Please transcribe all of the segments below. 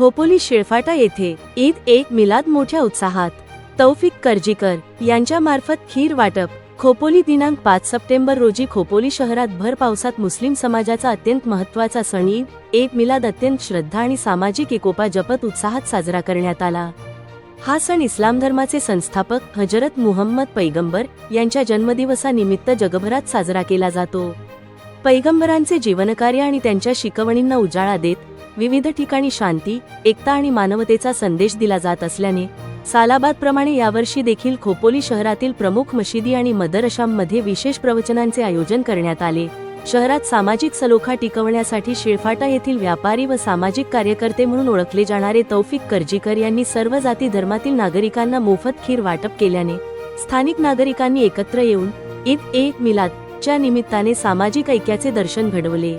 खोपोली शिळफाटा येथे ईद एक मिलाद मोठ्या उत्साहात. तौफिक करजीकर यांच्या मार्फत खीर वाटप. खोपोली दिनांक पाच सप्टेंबर रोजी खोपोली शहरात भर पावसात मुस्लिम समाजाचा अत्यंत महत्त्वाचा सण ईद एक मिलाद अत्यंत श्रद्धा आणि सामाजिक एकोपा जपत उत्साहात साजरा करण्यात आला. हा सण इस्लाम धर्माचे संस्थापक हजरत मुहम्मद पैगंबर यांच्या जन्मदिवसानिमित्त जगभरात साजरा केला जातो. पैगंबरांचे जीवनकार्य आणि त्यांच्या शिकवणींना उजाळा देत विविध ठिकाणी शांती एकता आणि मानवतेचा संदेश दिला जात असल्याने सालाबादप्रमाणे यावर्षी देखील खोपोली शहरातील प्रमुख मशिदी आणि मदरशांमध्ये विशेष प्रवचनांचे आयोजन करण्यात आले. शहरात सामाजिक सलोखा टिकवण्यासाठी शिळफाटा येथील व्यापारी व सामाजिक कार्यकर्ते म्हणून ओळखले जाणारे तौफिक कर्जीकर यांनी सर्व जाती धर्मातील नागरिकांना मोफत खीर वाटप केल्याने स्थानिक नागरिकांनी एकत्र येऊन ईद ए मिलादच्या निमित्ताने सामाजिक ऐक्याचे दर्शन घडवले.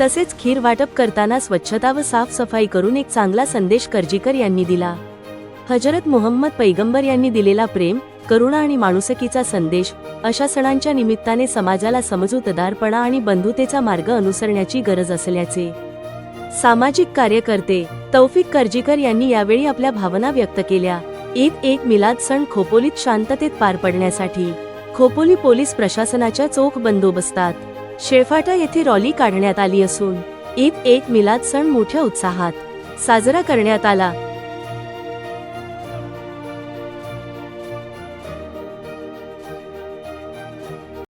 तसेच खीर वाटप करताना स्वच्छता व साफसफाई करून एक चांगला संदेश करजीकर यांनी दिला. हजरत मुहम्मद पैगंबर यांनी दिलेला प्रेम करुणा आणि माणुसकीचा संदेश अशा सणांच्या निमित्ताने समाजाला समजूतदारपणा आणि बंधुतेचा मार्ग अनुसरण्याची गरज असल्याचे. सामाजिक कार्यकर्ते तौफिक करजीकर यांनी यावेळी आपल्या भावना व्यक्त केल्या. ईद एक मिलाद सण खोपोलीत शांततेत पार पडण्यासाठी खोपोली पोलीस प्रशासनाच्या चोख बंदोबस्तात. शेळफाटा येथे रॉली काढण्यात आली असून ईद एक मिलाद सण मोठ्या उत्साहात साजरा करण्यात आला.